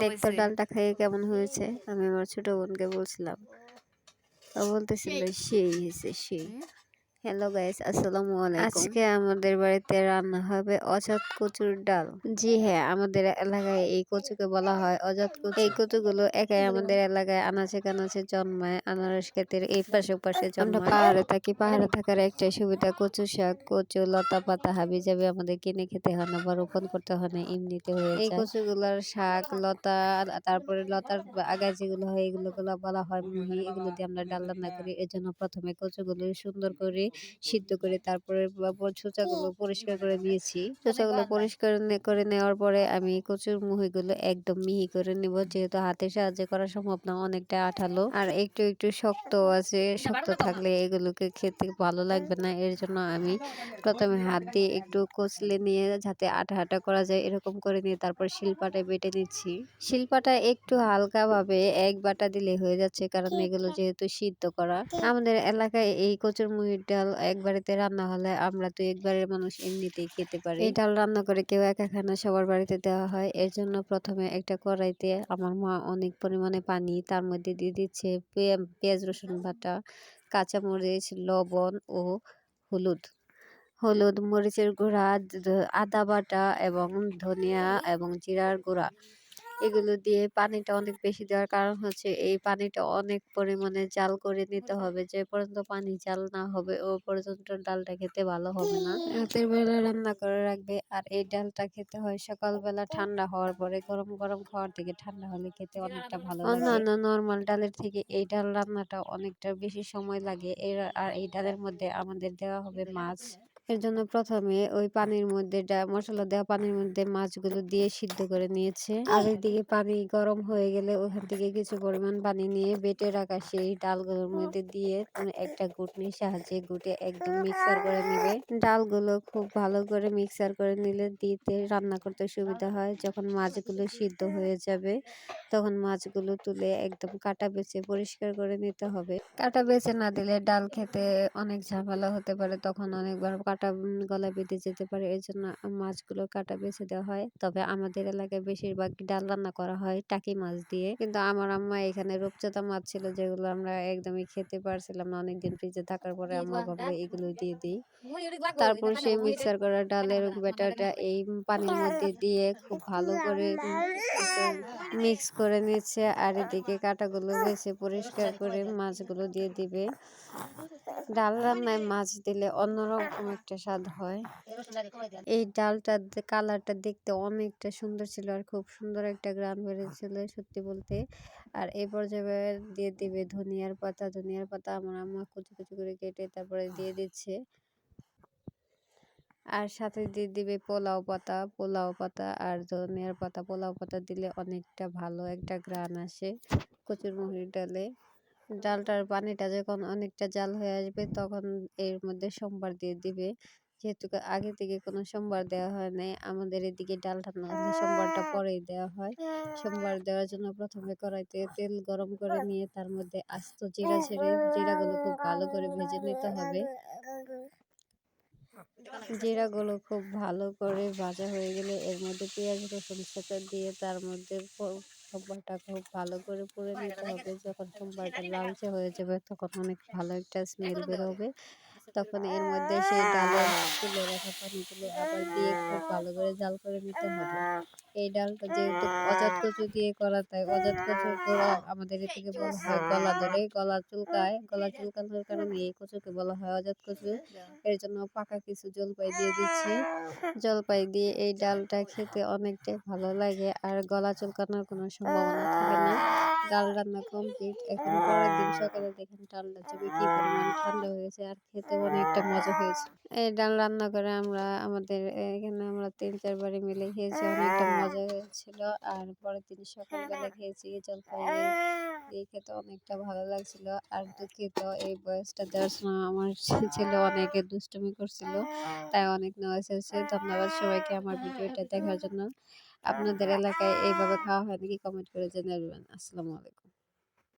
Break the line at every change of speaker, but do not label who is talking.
দেখতো ডালটা খেয়ে কেমন হয়েছে? আমি আমার ছোট বোনকে বলছিলাম। বলতেছিল সেই। হয়েছে সেই। হ্যালো গাইস আসসালামু আলাইকুম আজকে আমাদের বাড়িতে রান্না হবে অজাত কচুর ডাল। জি হ্যাঁ আমাদের এলাকায় এই কচুকে বলা হয় অজাত কচু। এই কচুগুলো একাই আমাদের এলাকায় আনাচে কানাচে জন্মায় আনারস ক্ষেতের এই পাশে ওপাশে জন্মায়। পাহাড়ে থাকি পাহাড়ে থাকার একটাই সুবিধা কচু শাক কচু লতা পাতা হাবি যাবে আমাদের কিনে খেতে হয় না বা রোপণ করতে হয় না এমনিতে হয়ে এই কচুগুলোর শাক লতা তারপরে লতার আগায় যেগুলো হয় এগুলো গুলো বলা হয় মুহি। এগুলো দিয়ে আমরা ডাল রান্না করি। এর জন্য প্রথমে কচুগুলো সুন্দর করে সিদ্ধ করে তারপরে ছোচাগুলো পরিষ্কার করে নিয়েছি ছোচাগুলো পরিষ্কার করে নেওয়ার পরে আমি কচুর মুহিগুলো একদম মিহি করে নিব। যেহেতু হাতের সাহায্যে করা সম্ভব না, অনেকটা আঠালো। আর একটু একটু শক্ত আছে, শক্ত থাকলে এগুলোকে খেতে ভালো লাগবে না। এর জন্য আমি প্রথমে হাত দিয়ে একটু কচলে নিয়ে যাতে আঠা আঠা করা যায় এরকম করে নিয়ে তারপর শিলপাটায় বেটে নিচ্ছি। শিলপাটা একটু হালকা ভাবে এক বাটা দিলে হয়ে যাচ্ছে, কারণ এগুলো যেহেতু সিদ্ধ করা। আমাদের এলাকায় এই কচুর মুহির ডাল এক বাড়িতে রান্না হলে আমরা তো একবারের মানুষ এমনিতেই খেতে পারি। এই ডাল রান্না করে কেউ একা খায় না, সবার বাড়িতে দেওয়া হয়। এর জন্য প্রথমে একটা কড়াইতে আমার মা অনেক পরিমাণে পানি, তার মধ্যে দিয়ে দিচ্ছে পেঁয়াজ, রসুন বাটা, কাঁচামরিচ, লবণ ও হলুদ। হলুদ, মরিচের গুঁড়া, আদা বাটা এবং ধনিয়া এবং জিরার গুঁড়া। এগুলো দিয়ে পানিটা অনেক বেশি দেওয়ার কারণ হচ্ছে এই পানিটা অনেক পরিমাণে জাল করে নিতে হবে। যে পর্যন্ত পানি জাল না হবে, ও পর্যন্ত ডালটা খেতে ভালো হবে না। রাতের বেলা রান্না করে রাখবে আর এই ডালটা খেতে হয় সকালবেলা ঠান্ডা হওয়ার পরে। গরম গরম খাওয়ার থেকে ঠান্ডা হলে খেতে অনেকটা ভালো অন্যান্য নর্মাল ডালের থেকে এই ডাল রান্নাটা অনেকটা বেশি সময় লাগে। এর আর এই ডালের মধ্যে আমাদের দেওয়া হবে মাছ। এর জন্য প্রথমে ওই পানির মধ্যে মশলা দেওয়া পানির মধ্যে মাছগুলো দিয়ে সিদ্ধ করে নিয়েছে। আর এদিকে পানি গরম হয়ে গেলে ওখান থেকে কিছু পরিমাণ পানি নিয়ে বেটে রাখা সেই ডালগুলোর মধ্যে দিয়ে একটা ঘুটনির সাহায্যে গুটে একদম মিক্সার করে নিবে। ডালগুলো খুব ভালো করে মিক্সার করে নিলে দিতে, রান্না করতে সুবিধা হয়। যখন মাছগুলো সিদ্ধ হয়ে যাবে, তখন মাছগুলো তুলে একদম কাটা বেছে পরিষ্কার করে নিতে হবে। কাটা বেছে না দিলে ডাল খেতে অনেক ঝামেলা হতে পারে, তখন অনেকবার কাটা উম, গলায় বেঁধে যেতে পারে। এই জন্য মাছগুলো কাটা বেছে দেওয়া হয়। তবে আমাদের এলাকায় বেশিরভাগ ডাল রান্না করা হয় টাকি মাছ দিয়ে। কিন্তু আমার আম্মা এখানে রূপচাঁদা মাছ ছিল, যেগুলো আমরা একদমই খেতে পারছিলাম না। অনেকদিন ফ্রিজে থাকার পরে আম্মা ভাবলো এগুলো দিয়ে দিই। তারপর সেই মিক্সার করা ডালের ব্যাটারটা এই পানির মধ্যে দিয়ে খুব ভালো করে মিক্স করে নিচ্ছে আর এদিকে কাটাগুলো বেছে পরিষ্কার করে মাছগুলো দিয়ে দিবে। ডাল রান্নায় মাছ দিলে অন্যরকম একটা স্বাদ হয়। এই ডালটা কালারটা দেখতে অনেকটা সুন্দর ছিল আর খুব সুন্দর একটা গ্রাম বেরিয়েছিল সত্যি বলতে। আর এই পর্যায়ে দিয়ে দিবে ধনিয়ার পাতা ধনিয়ার পাতা আমার আম্মা কুচি কুচি করে কেটে তারপরে দিয়ে দিচ্ছে। আর সাথে দিয়ে দিবে পোলাও পাতা পোলাও পাতা আর ধনিয়ার পাতা, পোলাও পাতা দিলে অনেকটা ভালো একটা ঘ্রাণ আসে কচুর মুহুরির ডালে। ডালটার পানিটা যখন অনেকটা জাল হয়ে আসবে তখন এর মধ্যে সোমবার দিয়ে দিবে। যেহেতু আগে থেকে কোনো সোমবার দেওয়া হয় নাই, আমাদের এদিকে ডাল রান্না হলে সোমবারটা পরেই দেওয়া হয়। সোমবার দেওয়ার জন্য প্রথমে কড়াইতে তেল গরম করে নিয়ে তার মধ্যে আস্ত জিরা ছেড়ে, জিরাগুলো খুব ভালো করে ভেজে নিতে হবে। জিরাগুলো খুব ভালো করে ভাজা হয়ে গেলে এর মধ্যে পেঁয়াজ, রসুন ছেঁচা দিয়ে তার মধ্যে সোমবারটা খুব ভালো করে পুড়ে নিতে হবে। যখন সোমবারটা লালচে হয়ে যাবে তখন অনেক ভালো একটা স্মেল বেরোবে তখন এর মধ্যে সেই ডালের তুলে রাখা পানিগুলো আবার দিয়ে খুব ভালো করে জাল করে নিতে হবে। এই ডালটা যেহেতু অজাত কচু দিয়ে করা তাই অজাত কচু গোড়া আমাদের এদিকে বলা হয় গলা ধরে। গলা চুলকায় গলা চুলকানোর কারণে এই কচুকে বলা হয় অজাত কচু। এর জন্য পাকা কিছু জলপাই দিয়ে দিচ্ছি। জলপাই দিয়ে এই ডালটা খেতে অনেকটাই ভালো লাগে আর গলা চুলকানোর কোনো সম্ভাবনা থাকে না। ডাল রান্না কমপ্লিট এখন পরের দিন সকালে দেখেন ডালটা চেপে কি পরিমাণ ঠান্ডা হয়েছে আর খেতে অনেকটা মজা হয়েছে। এই ডাল রান্না করে আমরা, আমাদের এখানে আমরা তিন, চারবারই মিলে খেয়েছি, অনেকটা মজা হয়েছিল। আর পরের দিন সকালবেলা খেয়েছি জলপাই দিয়ে খেতে অনেকটা ভালো লাগছিল। আর দুঃখিত, এই বয়সটা দেওয়ার সময় আমার ছেলে অনেকে দুষ্টুমি করছিল, তাই অনেক নয়েজ হয়েছে। ধন্যবাদ সবাইকে আমার ভিডিওটা দেখার জন্য। আপনাদের এলাকায় এইভাবে খাওয়া হয় নাকি কমেন্ট করে জানাবেন। আসসালামু আলাইকুম।